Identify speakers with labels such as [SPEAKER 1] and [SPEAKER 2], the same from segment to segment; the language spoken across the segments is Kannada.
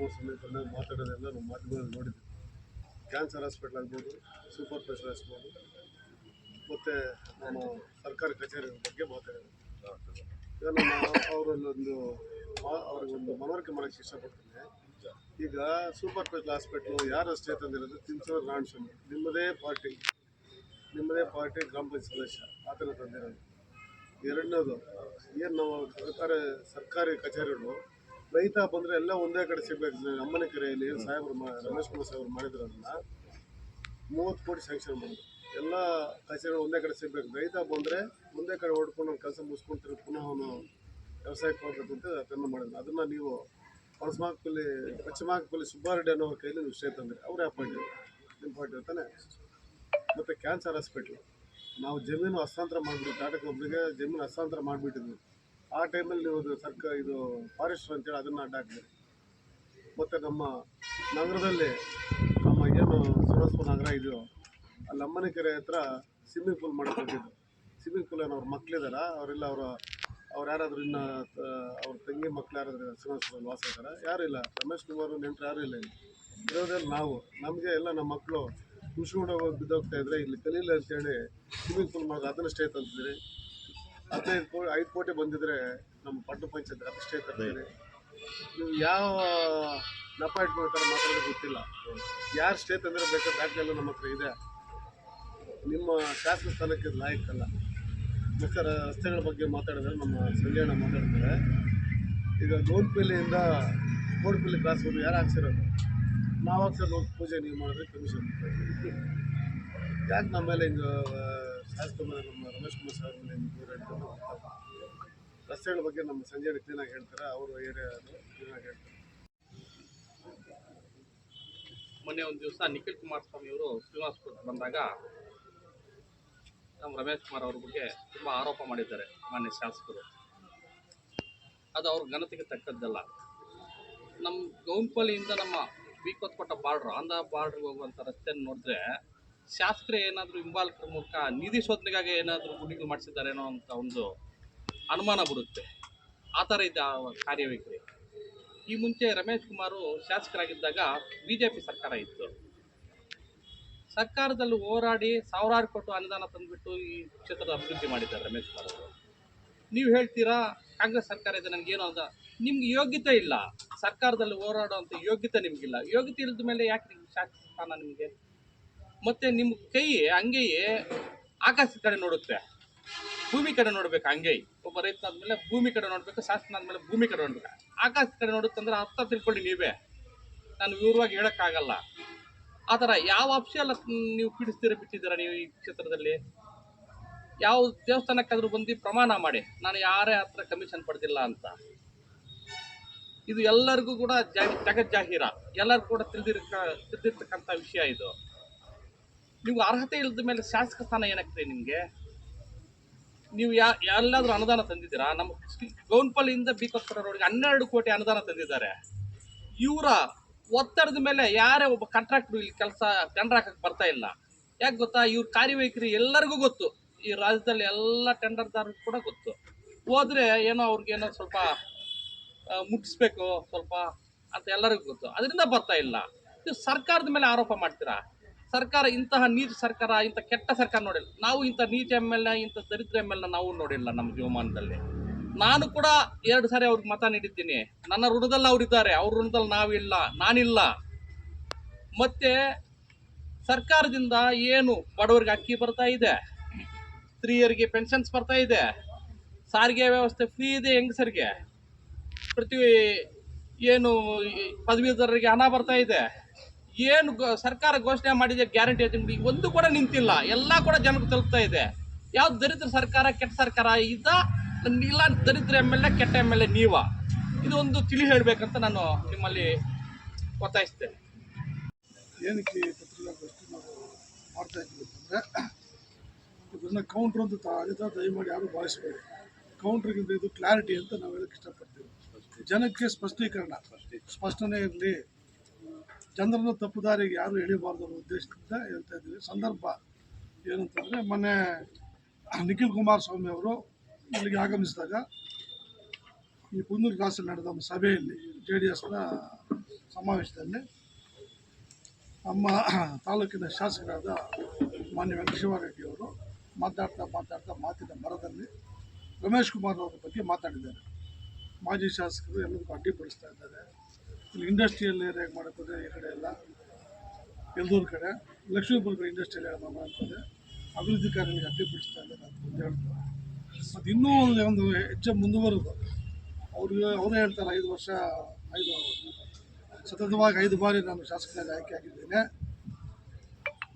[SPEAKER 1] ಕುಮಾರಸ್ವಾಮಿ ಬಂದಾಗ ಮಾತಾಡೋದೆಲ್ಲ ನಾವು ಮಾಧ್ಯಮದಲ್ಲಿ ನೋಡಿದ್ವಿ. ಕ್ಯಾನ್ಸರ್ ಹಾಸ್ಪಿಟ್ಲ್ ಆಗ್ಬೋದು ಸೂಪರ್ ಸ್ಪೆಷಲ್ ಆಗ್ಬೋದು, ಮತ್ತು ನಮ್ಮ ಸರ್ಕಾರಿ ಕಚೇರಿ ಬಗ್ಗೆ ಮಾತಾಡೋದು ಈಗ ನಾನು ಅವರಲ್ಲೊಂದು ಅವ್ರಿಗೊಂದು ಮನವರಿಕೆ ಮಾಡೋಕ್ಕೆ ಇಷ್ಟಪಡ್ತೀನಿ. ಈಗ ಸೂಪರ್ ಸ್ಪೆಷಲ್ ಹಾಸ್ಪಿಟ್ಲು ಯಾರು ಅಷ್ಟೇ ತಂದಿರೋದು? ತಿನ್ಸೂರು ಸ್ವಾಮಿ. ನಿಮ್ಮದೇ ಪಾರ್ಟಿ ನಿಮ್ಮದೇ ಪಾರ್ಟಿ ಗ್ರಾಮ ಪಂಚಾಯತ್ ಸದಸ್ಯ, ಆ ಥರ ತಂದಿರೋದು. ಎರಡನೇದು, ಏನು ನಾವು ಸರ್ಕಾರ, ಸರ್ಕಾರಿ ಕಚೇರಿಗಳು ರೈತ ಬಂದರೆ ಎಲ್ಲ ಒಂದೇ ಕಡೆ ಸಿಗ್ಬೇಕು. ಅಮ್ಮನ ಕೆರೆಯಲ್ಲಿ ಸಾಹೇಬರು ರಮೇಶ್ ಕುಮಾರ್ ಸಾಹೇಬರು ಮಾಡಿದ್ರು ಅದನ್ನ, ಮೂವತ್ತು ಕೋಟಿ ಸ್ಯಾಂಕ್ಷನ್ ಮಾಡಿದ್ರು ಎಲ್ಲ ಕಚೇರಿಗಳು ಒಂದೇ ಕಡೆ ಸಿಗ್ಬೇಕು. ರೈತ ಬಂದರೆ ಒಂದೇ ಕಡೆ ಹೊಡ್ಕೊಂಡು ಕೆಲಸ ಮುಗಿಸ್ಕೊಂತಾರೆ ಪುನಃ ಅವನು ವ್ಯವಸಾಯಕ್ಕೆ ಹೋಗ್ಬೇಕು ಅಂತ ಅದನ್ನು ಮಾಡಿದ್ರು. ಅದನ್ನು ನೀವು ಪಶ್ಚಿಮಾಕಲ್ಲಿ ಪಶ್ಚಿಮಾಕಲ್ಲಿ ಸುಬ್ಬಾರೆಡ್ಡಿ ಅನ್ನೋ ಕೈಲಿ ವಿಷಯ ತಂದರೆ. ಅವರೇ ಅಪಾಯಿಂಟ್ ಪಾಯಿಂಟ್ ತಾನೆ. ಮತ್ತು ಕ್ಯಾನ್ಸರ್ ಹಾಸ್ಪಿಟ್ಲು ನಾವು ಜಮೀನು ಹಸ್ತಾಂತರ ಮಾಡಿಬಿಟ್ಟು ಟಾಟಾ ಕಂಪ್ನಿಗೆ ಜಮೀನು ಹಸ್ತಾಂತರ ಮಾಡಿಬಿಟ್ಟಿದ್ವಿ. ಆ ಟೈಮಲ್ಲಿ ನೀವು ಅದು ಸರ್ಕಾರ, ಇದು ಫಾರೆಸ್ಟ್ ಅಂತೇಳಿ ಅದನ್ನು ಅಡ್ಡ ಹಾಕಿದ್ರಿ ಮತ್ತು ನಮ್ಮ ನಗರದಲ್ಲಿ ನಮ್ಮ ಏನು ಸುರಸ್ಪುರ ನಗರ ಇದೆಯೋ ಅಲ್ಲಿ ಅಮ್ಮನ ಕೆರೆ ಹತ್ರ ಸ್ವಿಮ್ಮಿಂಗ್ ಪೂಲ್ ಮಾಡಕ್ಕೆ ಹೋಗಿದ್ದು. ಸ್ವಿಮ್ಮಿಂಗ್ ಪೂಲ್ ಏನೋ ಅವ್ರ ಮಕ್ಕಳಿದಾರ ಅವರೆಲ್ಲ ಅವರ, ಅವ್ರು ಯಾರಾದರೂ ಇನ್ನು ಅವ್ರ ತಂಗಿ ಮಕ್ಳು ಯಾರಾದರೂ ಶ್ರೀನಿವಾಸಪುರಲ್ಲಿ ವಾಸ ಇದ್ದಾರೆ? ಯಾರೂ ಇಲ್ಲ. ರಮೇಶ್ ಕುಮಾರ್ ನೆಂಟರು ಯಾರೂ ಇಲ್ಲ ಇರೋದ್ರಲ್ಲಿ ನಾವು, ನಮಗೆ ಎಲ್ಲ ನಮ್ಮ ಮಕ್ಕಳು ಕುಷ್ಕೊಂಡು ಹೋಗಿ ಬಿದ್ದೋಗ್ತಾ ಇದ್ರೆ ಇಲ್ಲಿ ಕಲೀಲಿ ಅಂತೇಳಿ ಸ್ವಿಮ್ಮಿಂಗ್ ಪೂಲ್ ಮಾಡೋದು ಅದನ್ನು ಸ್ಟೇ ತಂದಿದ್ರಿ ಹದಿನೈದು ಕೋಟಿ, ಐದು ಕೋಟಿ ಬಂದಿದ್ರೆ ನಮ್ಮ ಪಟ್ಟು ಪಂಚಾಯತ್ ತರ್ತೀರಿ ನೀವು ಯಾವ ನಪ ಇಟ್ಕೊಳ್ತಾರೆ ಮಾತಾಡೋದು ಗೊತ್ತಿಲ್ಲ. ಯಾರು ಸ್ಟೇ ತಂದ್ರೆ ಬೇಕಾದ್ರೆ ದಾಖಲೆಲ್ಲ ನಮ್ಮ ಹತ್ರ ಇದೆ. ನಿಮ್ಮ ಶಾಸನ ಸ್ಥಾನಕ್ಕೆ ಲಾಯಕ್ಕಲ್ಲ ಮತ್ತು ರಸ್ತೆಗಳ ಬಗ್ಗೆ ಮಾತಾಡಿದ್ರೆ ನಮ್ಮ ಸಂಜಯಣ್ಣ ಮಾತಾಡ್ತಾರೆ. ಈಗ ಗೌನ್ಪಲ್ಲಿಯಿಂದ ಕೋಡ್ಪಲ್ಲಿ ಹೋಗಿ ಯಾರು ಹಾಕ್ಸಿರೋದು? ನಾವು ಹಾಕ್ಸಿರೋದು ಹೋಗಿ ಪೂಜೆ ನೀವು ಮಾಡಿದ್ರೆ ಕಮಿಷನ್ ಯಾಕೆ ನಮ್ಮ ಮೇಲೆ ಹಿಂಗೆ ಶಾಸಕರ ನಮ್ಮ ರಮೇಶ್ ಕುಮಾರ್ ಸರ್ ಮೇಲೆ ದೂರ ರಸ್ತೆಗಳ ಬಗ್ಗೆ ನಮ್ಮ ಸಂಜಯ್ ಕ್ಲೀನಾಗಿ ಹೇಳ್ತಾರೆ ಅವರು ಏರಿಯಾ ಕ್ಲೀನಾಗಿ ಹೇಳ್ತಾರೆ.
[SPEAKER 2] ಮೊನ್ನೆ ಒಂದು ದಿವಸ ನಿಖಿಲ್ ಕುಮಾರಸ್ವಾಮಿ ಅವರು ಶ್ರೀನಿವಾಸಪುರಕ್ಕೆ ಬಂದಾಗ ನಮ್ಮ ರಮೇಶ್ ಕುಮಾರ್ ಅವ್ರ ಬಗ್ಗೆ ತುಂಬ ಆರೋಪ ಮಾಡಿದ್ದಾರೆ ಮಾನ್ಯ ಶಾಸಕರು. ಅದು ಅವ್ರ ಘನತೆಗೆ ತಕ್ಕದ್ದಲ್ಲ. ನಮ್ಮ ಗೌನ್ಪಲ್ಲಿಯಿಂದ ನಮ್ಮ ಬೀಕೋತ್ಕೊಟ್ಟ ಬಾರ್ಡ್ರ್, ಆಂಧ್ರ ಬಾರ್ಡ್ರಿಗೆ ಹೋಗುವಂಥ ರಸ್ತೆಯನ್ನು ನೋಡಿದ್ರೆ ಶಾಸಕರೇ ಏನಾದರೂ ಹಿಂಬಾಲಕರ ಮೂಲಕ ನಿಧಿ ಶೋಧನೆಗಾಗಿ ಏನಾದರೂ ಗುಂಡಿಗಳು ಮಾಡಿಸಿದ್ದಾರೇನೋ ಅಂತ ಒಂದು ಅನುಮಾನ ಬರುತ್ತೆ. ಆ ಥರ ಇದ್ದ ಕಾರ್ಯವೈಖರಿ. ಈ ಮುಂಚೆ ರಮೇಶ್ ಕುಮಾರು ಶಾಸಕರಾಗಿದ್ದಾಗ ಬಿ ಜೆ ಪಿ ಸರ್ಕಾರ ಇತ್ತು. ಸರ್ಕಾರದಲ್ಲಿ ಹೋರಾಡಿ ಸಾವಿರಾರು ಕೋಟಿ ಅನುದಾನ ತಂದುಬಿಟ್ಟು ಈ ಕ್ಷೇತ್ರದ ಅಭಿವೃದ್ಧಿ ಮಾಡಿದ್ದಾರೆ ರಮೇಶ್ ಕುಮಾರ್ ಅವರು. ನೀವು ಹೇಳ್ತೀರಾ, ಕಾಂಗ್ರೆಸ್ ಸರ್ಕಾರ ಇದೆ ನನಗೇನೋ ಅಂತ ನಿಮ್ಗೆ ಯೋಗ್ಯತೆ ಇಲ್ಲ. ಸರ್ಕಾರದಲ್ಲಿ ಹೋರಾಡುವಂಥ ಯೋಗ್ಯತೆ ನಿಮಗಿಲ್ಲ. ಯೋಗ್ಯತೆ ಇಲ್ಲದ ಮೇಲೆ ಯಾಕೆ ನಿಮ್ಗೆ ಶಾಸಕ ಸ್ಥಾನ ನಿಮಗೆ? ಮತ್ತೆ ನಿಮ್ಮ ಕೈ ಹಂಗೆಯೇ ಆಕಾಶದ ಕಡೆ ನೋಡುತ್ತೆ. ಭೂಮಿ ಕಡೆ ನೋಡ್ಬೇಕು ಹಂಗೆ ಒಬ್ಬ ರೈತ ಆದ್ಮೇಲೆ ಭೂಮಿ ಕಡೆ ನೋಡ್ಬೇಕು, ಶಾಸನ ಆದ್ಮೇಲೆ ಭೂಮಿ ಕಡೆ ನೋಡ್ಬೇಕು. ಆಕಾಶ ಕಡೆ ನೋಡುತ್ತಂದ್ರೆ ಅರ್ಥ ತಿಳ್ಕೊಳ್ಳಿ ನೀವೇ. ನಾನು ವಿವರವಾಗಿ ಹೇಳೋಕ್ಕಾಗಲ್ಲ. ಆ ಥರ ಯಾವ ಅಂಶ ನೀವು ಪೀಡಿಸ್ತೀರ, ಬಿಟ್ಟಿದ್ದೀರಾ ನೀವು ಈ ಕ್ಷೇತ್ರದಲ್ಲಿ? ಯಾವ ದೇವಸ್ಥಾನಕ್ಕಾದ್ರೂ ಬಂದು ಪ್ರಮಾಣ ಮಾಡಿ. ನಾನು ಯಾರೇ ಹತ್ರ ಕಮಿಷನ್ ಪಡೆದಿಲ್ಲ ಅಂತ. ಇದು ಎಲ್ಲರಿಗೂ ಕೂಡ ಜಗಜ್ಜಾಹೀರ. ಎಲ್ಲರಿಗೂ ಕೂಡ ತಿಳಿದಿರ್ತಕ್ಕಂಥ ವಿಷಯ ಇದು. ನೀವು ಅರ್ಹತೆ ಇಲ್ಲದ ಮೇಲೆ ಶಾಸಕ ಸ್ಥಾನ ಏನಾಗ್ತದೆ ನಿಮಗೆ? ನೀವು ಯಾ ಎಲ್ಲಾದ್ರೂ ಅನುದಾನ ತಂದಿದ್ದೀರಾ? ನಮ್ಮ ಗೌನ್ಪಲ್ಲಿಯಿಂದ ಬೀಕೋಸ್ಕರ ರೋಡ್ಗೆ ಹನ್ನೆರಡು ಕೋಟಿ ಅನುದಾನ ತಂದಿದ್ದಾರೆ. ಇವರ ಒತ್ತಡದ ಮೇಲೆ ಯಾರೇ ಒಬ್ಬ ಕಾಂಟ್ರಾಕ್ಟ್ರು ಇಲ್ಲಿ ಕೆಲಸ ಟೆಂಡರ್ ಹಾಕಕ್ಕೆ ಬರ್ತಾ ಇಲ್ಲ. ಯಾಕೆ ಗೊತ್ತಾ? ಇವ್ರ ಕಾರ್ಯವೈಖರಿ ಎಲ್ಲರಿಗೂ ಗೊತ್ತು. ಈ ರಾಜ್ಯದಲ್ಲಿ ಎಲ್ಲ ಟೆಂಡರ್ದಾರರು ಕೂಡ ಗೊತ್ತು. ಹೋದ್ರೆ ಏನೋ ಅವ್ರಿಗೇನೋ ಸ್ವಲ್ಪ ಮುಟ್ಟಿಸ್ಬೇಕು ಸ್ವಲ್ಪ ಅಂತ ಎಲ್ಲರಿಗೂ ಗೊತ್ತು. ಅದರಿಂದ ಬರ್ತಾ ಇಲ್ಲ. ನೀವು ಸರ್ಕಾರದ ಮೇಲೆ ಆರೋಪ ಮಾಡ್ತೀರಾ? ಸರ್ಕಾರ ಇಂತಹ ನೀಚ ಸರ್ಕಾರ, ಇಂಥ ಕೆಟ್ಟ ಸರ್ಕಾರ ನೋಡಿಲ್ಲ. ನಾವು ಇಂಥ ನೀಚ ಎಂ ಎಲ್ ಎ ಇಂಥ ದರಿದ್ರ ಎಂ ಎಲ್ ನಾವು ನೋಡಿಲ್ಲ ನಮ್ಮ ಜೀವಮಾನದಲ್ಲಿ. ನಾನು ಕೂಡ ಎರಡು ಸಾರಿ ಅವ್ರಿಗೆ ಮತ ನೀಡಿದ್ದೀನಿ. ನನ್ನ ಋಣದಲ್ಲಿ ಅವರಿದ್ದಾರೆ ಅವ್ರ ಋಣದಲ್ಲಿ ನಾವಿಲ್ಲ. ನಾನಿಲ್ಲ. ಮತ್ತೆ ಸರ್ಕಾರದಿಂದ ಏನು ಬಡವರಿಗೆ ಅಕ್ಕಿ ಬರ್ತಾ ಇದೆ, ಸ್ತ್ರೀಯರಿಗೆ ಪೆನ್ಷನ್ಸ್ ಬರ್ತಾ ಇದೆ, ಸಾರಿಗೆ ವ್ಯವಸ್ಥೆ ಫ್ರೀ ಇದೆ ಹೆಂಗಸರಿಗೆ. ಪ್ರತಿ ಏನು ಪದವೀಧರರಿಗೆ ಹಣ ಬರ್ತಾ ಇದೆ. ಏನು ಸರ್ಕಾರ ಘೋಷಣೆ ಮಾಡಿದೆ ಗ್ಯಾರಂಟಿ ಯೋಜನೆ ಒಂದು ಕೂಡ ನಿಂತಿಲ್ಲ. ಎಲ್ಲ ಕೂಡ ಜನಕ್ಕೆ ತಲುಪ್ತಾ ಇದೆ. ಯಾವ್ದು ದರಿದ್ರ ಸರ್ಕಾರ, ಕೆಟ್ಟ ಸರ್ಕಾರ ಇದ್ದ, ಇಲ್ಲ ದರಿದ್ರ ಎಂ ಎಲ್ ಎ, ಕೆಟ್ಟ ಎಂ ಎಲ್ ಎ ನೀವ? ಇದು ಒಂದು ತಿಳಿ ಹೇಳಬೇಕಂತ ನಾನು ನಿಮ್ಮಲ್ಲಿ ಒತ್ತಾಯಿಸ್ತೇನೆ.
[SPEAKER 3] ಏನಕ್ಕೆ ನಾವು ಮಾಡ್ತಾ ಇದ್ದೀವಿ ಅಂತಂದರೆ ಕೌಂಟ್ರ್ ಅಂತ ದಯಮಾಡಿ ಯಾರು ಭಾವಿಸಬೇಡಿ. ಕೌಂಟ್ರಿಗಿಂತ ಇದು ಕ್ಲಾರಿಟಿ ಅಂತ ನಾವು ಹೇಳಕ್ಕೆ ಇಷ್ಟಪಡ್ತೀವಿ. ಜನಕ್ಕೆ ಸ್ಪಷ್ಟೀಕರಣ. ಸ್ಪಷ್ಟನೆ ಇರಲಿ ಜನರನ್ನು ತಪ್ಪು ದಾರಿಗೆ ಯಾರು ಎಳಿಬಾರ್ದು ಅನ್ನೋ ಉದ್ದೇಶದಿಂದ ಹೇಳ್ತಾ ಇದ್ದೀವಿ. ಸಂದರ್ಭ ಏನಂತಂದರೆ ಮೊನ್ನೆ ನಿಖಿಲ್ ಕುಮಾರಸ್ವಾಮಿ ಅವರು ಇಲ್ಲಿಗೆ ಆಗಮಿಸಿದಾಗ ಈ ಕುಂದೂರು ಕ್ಲಾಸಲ್ಲಿ ನಡೆದ ಸಭೆಯಲ್ಲಿ ಜೆ ಡಿ ಎಸ್ನ ಸಮಾವೇಶದಲ್ಲಿ ನಮ್ಮ ತಾಲೂಕಿನ ಶಾಸಕರಾದ ಮಾನ್ಯ ಅವರು ಮಾತಾಡ್ತಾ ಮಾತಾಡ್ತಾ ಮಾತಿನ ಮರದಲ್ಲಿ ರಮೇಶ್ ಕುಮಾರ್ ಅವರ ಬಗ್ಗೆ ಮಾತಾಡಿದ್ದಾರೆ. ಮಾಜಿ ಶಾಸಕರು ಎಲ್ಲರಿಗೂ ಅಡ್ಡಿಪಡಿಸ್ತಾ ಇದ್ದಾರೆ. ಇಲ್ಲಿ ಇಂಡಸ್ಟ್ರಿಯಲ್ ಏರಿಯಾಗೆ ಮಾಡೋಕ್ಕೋದ್ರೆ ಈ ಕಡೆ ಎಲ್ಲ. ಎಲ್ದೂರು ಕಡೆ. ಲಕ್ಷ್ಮೀಪುರ ಕಡೆ ಇಂಡಸ್ಟ್ರಿಯಲ್ ಏರಿಯಾ ಮಾಡ್ತಾರೆ ಅಭಿವೃದ್ಧಿ ಕಾರ್ಯಗಳಿಗೆ ಅಡ್ಡಿಪಡಿಸ್ತಾ ಇದ್ದಾರೆ ಅಂತ ಹೇಳ್ತಾರೆ. ಮತ್ತು ಇನ್ನೂ ಒಂದು ಒಂದು ಹೆಚ್ಚು ಮುಂದುವರೆದು ಅವ್ರಿಗೆ ಅವರೇ ಹೇಳ್ತಾರೆ ಐದು ವರ್ಷ, ಐದು ಸತತವಾಗಿ ಐದು ಬಾರಿ ನಾನು ಶಾಸಕನಾಗಿ ಆಯ್ಕೆ ಆಗಿದ್ದೇನೆ.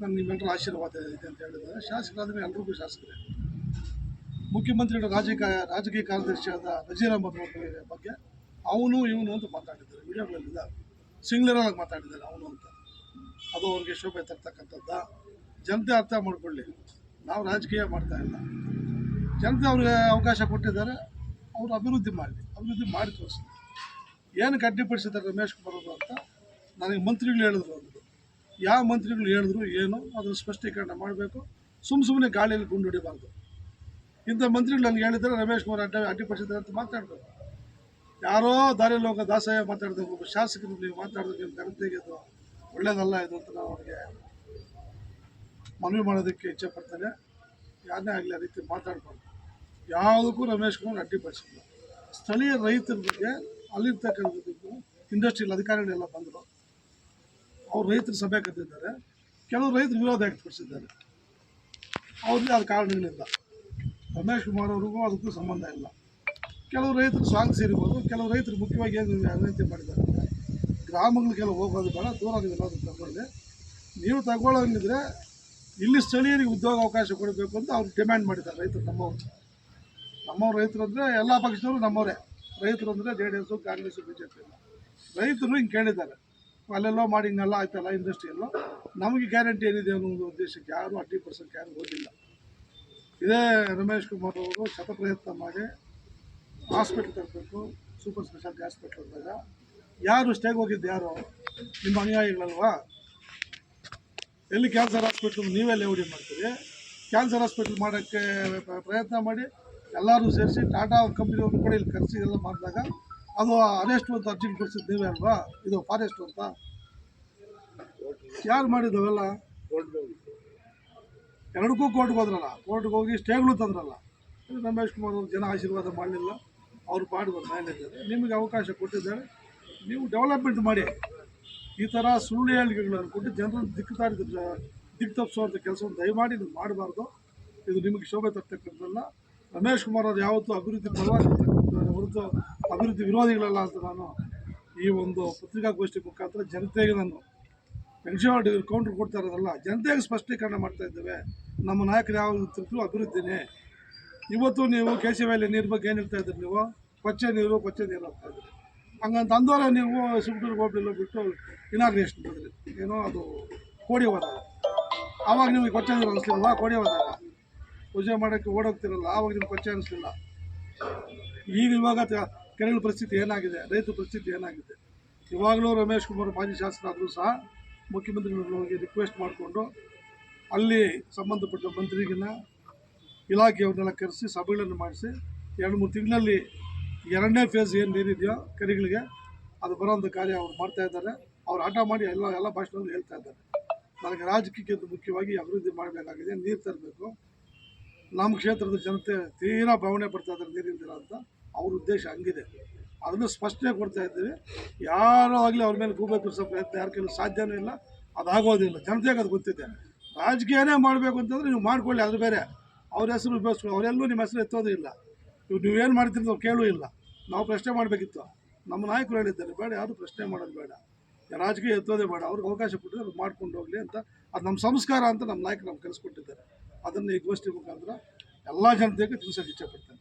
[SPEAKER 3] ನಾನು ನಿಮ್ಮೆಲ್ಲರೂ ಆಶೀರ್ವಾದ ಇದೆ ಅಂತ ಹೇಳಿದ್ದಾರೆ. ಶಾಸಕರಾದರೆ ಎಲ್ರಿಗೂ ಶಾಸಕರೇ. ಮುಖ್ಯಮಂತ್ರಿಗಳ ರಾಜಕೀಯ ರಾಜಕೀಯ ಕಾರ್ಯದರ್ಶಿಯಾದ ನಜೀರ್ ಅಹಮದ್ ಬಗ್ಗೆ ಅವನು ಇವನು ಅಂತ ಮಾತಾಡಿದ್ದಾರೆ ಸಿಂಗ್ಲರ್ ಆಗಿ ಮಾತಾಡಿದ್ದಾರೆ ಅವನು ಅಂತ. ಅದು ಅವ್ರಿಗೆ ಶೋಭೆ ತರ್ತಕ್ಕಂಥದ್ದ. ಜನತೆ ಅರ್ಥ ಮಾಡಿಕೊಳ್ಳಿ. ನಾವು ರಾಜಕೀಯ ಮಾಡ್ತಾ ಇಲ್ಲ. ಜನತೆ ಅವ್ರಿಗೆ ಅವಕಾಶ ಕೊಟ್ಟಿದ್ದಾರೆ. ಅವರು ಅಭಿವೃದ್ಧಿ ಮಾಡಲಿ ಅಭಿವೃದ್ಧಿ ಮಾಡಿ ತೋರಿಸಿ ಏನಕ್ಕೆ ಅಡ್ಡಿಪಡಿಸಿದ್ದಾರೆ ರಮೇಶ್ ಕುಮಾರ್ ಅವರು ಅಂತ ನನಗೆ ಮಂತ್ರಿಗಳು ಹೇಳಿದ್ರು ಅವರು ಯಾವ ಮಂತ್ರಿಗಳು ಹೇಳಿದ್ರು ಏನು ಅದ್ರ ಸ್ಪಷ್ಟೀಕರಣ ಮಾಡಬೇಕು. ಸುಮ್ಮ ಸುಮ್ಮನೆ ಗಾಳಿಯಲ್ಲಿ ಗುಂಡು ಹೊಡಿಬಾರ್ದು. ಇಂಥ ಮಂತ್ರಿಗಳು ನನಗೆ ಹೇಳಿದ್ರೆ ರಮೇಶ್ ಕುಮಾರ್ ಅಡ್ಡ ಅಡ್ಡಿಪಡಿಸಿದ್ದಾರೆ ಅಂತ ಮಾತಾಡ್ಬೇಕು. ಯಾರೋ ದಾರಿ ಲೋಕ ದಾಸಯ್ಯ ಮಾತಾಡಿದಾಗ ಒಬ್ಬ ಶಾಸಕರು ನೀವು ಮಾತಾಡೋದು ನಿಮ್ಮ ಒಳ್ಳೇದಲ್ಲ ಇದು ಅಂತ ನಾವು ಅವ್ರಿಗೆ ಮನವಿ ಮಾಡೋದಕ್ಕೆ ಇಚ್ಛೆ ಪಡ್ತೇನೆ ಯಾರನ್ನೇ ಆಗಲಿ ಆ ರೀತಿ ಮಾತಾಡಬಾರ್ದು. ಯಾವುದಕ್ಕೂ ರಮೇಶ್ ಕುಮಾರ್ ಅಡ್ಡಿಪಡಿಸಿಲ್ಲ. ಸ್ಥಳೀಯ ರೈತರ ಬಗ್ಗೆ ಅಲ್ಲಿರ್ತಕ್ಕಂಥದ್ದು ಇಂಡಸ್ಟ್ರಿಯಲ್ ಅಧಿಕಾರಿಗಳೆಲ್ಲ ಬಂದರು. ಅವ್ರು ರೈತರ ಸಭೆ ಕರೆದಿದ್ದಾರೆ ಕೆಲವು ರೈತರು ವಿರೋಧ ವ್ಯಕ್ತಪಡಿಸಿದ್ದಾರೆ. ಅವ್ರಿಗೆ ಅದು ಕಾರಣಗಳಿಲ್ಲ. ರಮೇಶ್ ಕುಮಾರ್ ಅವ್ರಿಗೂ ಅದಕ್ಕೂ ಸಂಬಂಧ ಇಲ್ಲ. ಕೆಲವು ರೈತರು ಸ್ವಾಗತಿಸಿರ್ಬೋದು ಕೆಲವು ರೈತರು ಮುಖ್ಯವಾಗಿ ಏನು ವಿನಂತಿ ಮಾಡಿದ್ದಾರೆ ಗ್ರಾಮಗಳಿಗೆಲ್ಲ ಹೋಗೋದು ಬೇಡ ದೂರ ಆಗಿದೆ ತಗೊಳ್ಳಿ ನೀವು ತಗೊಳ್ಳೋಂಗಿದ್ರೆ ಇಲ್ಲಿ ಸ್ಥಳೀಯರಿಗೆ ಉದ್ಯೋಗ ಅವಕಾಶ ಕೊಡಬೇಕು ಅಂತ ಅವ್ರು ಡಿಮ್ಯಾಂಡ್ ಮಾಡಿದ್ದಾರೆ ರೈತರು ನಮ್ಮವರು. ನಮ್ಮವ್ರು ರೈತರು ಅಂದರೆ ಎಲ್ಲ ಪಕ್ಷದವರು ನಮ್ಮವರೇ. ರೈತರು ಅಂದರೆ J D S Congress B J P ರೈತರು ಹಿಂಗೆ ಕೇಳಿದ್ದಾರೆ. ಅಲ್ಲೆಲ್ಲೋ ಮಾಡಿ ಹಿಂಗೆಲ್ಲ ಆಯ್ತಲ್ಲ ಇಂಡಸ್ಟ್ರಿಯಲ್ಲೋ. ನಮಗೆ ಗ್ಯಾರಂಟಿ ಏನಿದೆ ಅನ್ನೋ ಉದ್ದೇಶಕ್ಕೆ ಯಾರು ಪರ್ಸೆಂಟ್ ಯಾರು ಹೋಗಿಲ್ಲ. ಇದೇ ರಮೇಶ್ ಕುಮಾರ್ ಅವರು ಶತಪ್ರಯತ್ನ ಮಾಡಿ ಹಾಸ್ಪಿಟ್ಲ್ ತರಬೇಕು ಸೂಪರ್ ಸ್ಪೆಷಾಲಿಟಿ ಹಾಸ್ಪಿಟ್ಲ್ ಹೋದಾಗ, ಯಾರು ಸ್ಟೇಗೆ ಹೋಗಿದ್ದು ಯಾರು? ನಿಮ್ಮ ಅನುಯಾಯಿಗಳಲ್ವಾ? ಎಲ್ಲಿ ಕ್ಯಾನ್ಸರ್ ಹಾಸ್ಪಿಟ್ಲ್ ನೀವೇ ಲೇವಡಿ ಮಾಡ್ತೀರಿ? ಕ್ಯಾನ್ಸರ್ ಹಾಸ್ಪಿಟ್ಲ್ ಮಾಡೋಕ್ಕೆ ಪ್ರಯತ್ನ ಮಾಡಿ, ಎಲ್ಲರೂ ಸೇರಿಸಿ ಟಾಟಾ ಕಂಪ್ನಿಯವ್ರನ್ನ ಕೂಡ ಇಲ್ಲಿ ಕರೆಸಿ ಎಲ್ಲ ಮಾಡಿದಾಗ, ಅದು ಅರೆಸ್ಟ್ ಅಂತ ಅರ್ಜಿ ಕೊಡಿಸಿದ್ದು ನೀವೇ ಅಲ್ವಾ? ಇದು ಫಾರೆಸ್ಟ್ ಅಂತ. ಯಾರು ಮಾಡಿದವೆಲ್ಲ ಎರಡಕ್ಕೂ ಕೋರ್ಟ್ಗೆ ಹೋದ್ರಲ್ಲ. ಕೋರ್ಟ್ಗೆ ಹೋಗಿ ಸ್ಟೇಗಳು ತಂದ್ರಲ್ಲ. ರಮೇಶ್ ಕುಮಾರ್ ಅವ್ರು ಜನ ಆಶೀರ್ವಾದ ಮಾಡಲಿಲ್ಲ. ಅವ್ರು ಪಾಡುವ ಮ್ಯಾನೇಜರ್ ನಿಮಗೆ ಅವಕಾಶ ಕೊಟ್ಟಿದ್ದಾರೆ. ನೀವು ಡೆವಲಪ್ಮೆಂಟ್ ಮಾಡಿ. ಈ ಥರ ಸುಳ್ಳು ಹೇಳಿಕೆಗಳನ್ನು ಕೊಟ್ಟು ಜನರನ್ನು ದಿಕ್ಕು ತಾರಿ ದಿಕ್ಕು ತಪ್ಪಿಸುವಂಥ ಕೆಲಸವನ್ನು ದಯಮಾಡಿ ನೀವು ಮಾಡಬಾರ್ದು. ಇದು ನಿಮಗೆ ಶೋಭೆ ತರ್ತಕ್ಕಂಥದ್ದಲ್ಲ. ರಮೇಶ್ ಕುಮಾರ್ ಅವರು ಯಾವತ್ತೂ ಅಭಿವೃದ್ಧಿ ಪರವಾಗಿ ಇರ್ತಕ್ಕಂಥವ್ರು. ಹೊರತು ಅಭಿವೃದ್ಧಿ ವಿರೋಧಿಗಳಲ್ಲ ಅಂತ ನಾನು ಈ ಒಂದು ಪತ್ರಿಕಾಗೋಷ್ಠಿ ಮುಖಾಂತರ ಜನತೆಗೆ ನಾನು ಪೆನ್ಷನ್ ಕೌಂಟ್ರ್ ಕೊಡ್ತಾ ಇರೋದಲ್ಲ, ಜನತೆಗೆ ಸ್ಪಷ್ಟೀಕರಣ ಮಾಡ್ತಾ ಇದ್ದೇವೆ. ನಮ್ಮ ನಾಯಕರು ಯಾವ ಅಭಿವೃದ್ಧಿನೇ. ಇವತ್ತು ನೀವು ಕೆ ಸಿ ವ್ಯಾಲಿ ನೀರು ಬಗ್ಗೆ ಏನು ಹೇಳ್ತಾ ಇದ್ರಿ ನೀವು? ಕೊಚ್ಚೆ ನೀರು ಕೊಚ್ಚೆ ನೀರು ಹೋಗ್ತಾ ಇದ್ರಿ ಹಂಗಂತ ಅಂದವರೆ ನೀವು ಸುಬ್ದೂರು ಹೋಗ್ಲಿಲ್ಲ ಬಿಟ್ಟು ಇನಾಗ್ರೇಷನ್ ಮಾಡಿದ್ರಿ. ಏನೋ ಅದು ಕೋಡಿ ಹೋದಾಗ ಆವಾಗ ನಿಮಗೆ ಕೊಚ್ಚೆ ನೀರು ಅನಿಸ್ಲಿಲ್ವಾ? ಕೋಡಿ ಹೋದಾಗ. ಪೂಜೆ ಮಾಡೋಕ್ಕೆ ಓಡೋಗ್ತಿರಲ್ಲ ಆವಾಗ ನಿಮ್ಗೆ ಕೊಚ್ಚೆ ಅನಿಸ್ಲಿಲ್ಲ. ಈಗ ಇವಾಗ ಕೆರೆಗಳ ಪರಿಸ್ಥಿತಿ ಏನಾಗಿದೆ? ರೈತ ಪರಿಸ್ಥಿತಿ ಏನಾಗಿದೆ? ಇವಾಗಲೂ ರಮೇಶ್ ಕುಮಾರ್ ಮಾಜಿ ಶಾಸಕರಾದರೂ ಸಹ ಮುಖ್ಯಮಂತ್ರಿಗಳು ರಿಕ್ವೆಸ್ಟ್ ಮಾಡಿಕೊಂಡು ಅಲ್ಲಿ ಸಂಬಂಧಪಟ್ಟ ಮಂತ್ರಿಗಿನ್ನ ಇಲಾಖೆಯವ್ರನ್ನೆಲ್ಲ ಕರೆಸಿ, ಸಭೆಗಳನ್ನು ಮಾಡಿಸಿ, ಎರಡು ಮೂರು ತಿಂಗಳಲ್ಲಿ ಎರಡನೇ ಫೇಸ್ ಏನು ನೀರಿದೆಯೋ ಕೆರೆಗಳಿಗೆ, ಅದು ಬರೋಂಥ ಕಾರ್ಯ ಅವ್ರು ಮಾಡ್ತಾ ಇದ್ದಾರೆ. ಅವ್ರು ಆಟ ಮಾಡಿ ಎಲ್ಲ ಎಲ್ಲ ಭಾಷೆಗಳಲ್ಲಿ ಹೇಳ್ತಾ ಇದ್ದಾರೆ. ನನಗೆ ರಾಜಕೀಯಕ್ಕೆ ಮುಖ್ಯವಾಗಿ ಅಭಿವೃದ್ಧಿ ಮಾಡಬೇಕಾಗಿದೆ, ನೀರು ತರಬೇಕು. ನಮ್ಮ ಕ್ಷೇತ್ರದ ಜನತೆ ತೀರಾ ಭಾವನೆ ಪಡ್ತಾ ಇದ್ದಾರೆ ನೀರಿಂದಿರ ಅಂತ. ಅವ್ರ ಉದ್ದೇಶ ಹಂಗಿದೆ. ಅದನ್ನು ಸ್ಪಷ್ಟನೆ ಕೊಡ್ತಾ ಇದ್ದೀವಿ. ಯಾರೂ ಆಗಲಿ ಅವ್ರ ಮೇಲೆ ಗೂಬೆ ತೋರಿಸೋ ಪ್ರಯತ್ನ ಯಾರ ಕೆಲವು ಸಾಧ್ಯನೂ ಇಲ್ಲ. ಅದಾಗೋದಿಲ್ಲ. ಜನತೆಗೆ ಅದು ಗೊತ್ತಿದೆ. ರಾಜಕೀಯನೇ ಮಾಡಬೇಕು ಅಂತಂದರೆ ನೀವು ಮಾಡಿಕೊಳ್ಳಿ, ಅದು ಬೇರೆ. ಅವ್ರ ಹೆಸರು ಉಪಯೋಗಿಸ್ಕೊಳ್ಳಿ ಅವರೆಲ್ಲೂ ನಿಮ್ಮ ಹೆಸರು ಎತ್ತೋದು ಇಲ್ಲ ಇವ್ರು ನೀವೇನು ಮಾಡ್ತೀರಿ ನಾವು ಕೇಳೂ ಇಲ್ಲ. ನಾವು ಪ್ರಶ್ನೆ ಮಾಡಬೇಕಿತ್ತು. ನಮ್ಮ ನಾಯಕರು ಹೇಳಿದ್ದಾರೆ, ಬೇಡ ಯಾರು ಪ್ರಶ್ನೆ ಮಾಡೋದು ಬೇಡ. ರಾಜಕೀಯ ಎತ್ತೋದೇ ಬೇಡ. ಅವ್ರಿಗೆ ಅವಕಾಶ ಕೊಟ್ಟರೆ ಅದು ಮಾಡ್ಕೊಂಡು ಹೋಗಲಿ ಅಂತ, ಅದು ನಮ್ಮ ಸಂಸ್ಕಾರ ಅಂತ ನಮ್ಮ ನಾಯಕರು ನಮ್ಗೆ ಕಲಿಸ್ಕೊಟ್ಟಿದ್ದಾರೆ. ಅದನ್ನು ಈ ಗೋಷ್ಠಿ ಮುಖಾಂತರ ಎಲ್ಲ ಜನತೆಗೆ ತಿಳಿಸೋಕೆ ಇಚ್ಛೆಪಡ್ತೇನೆ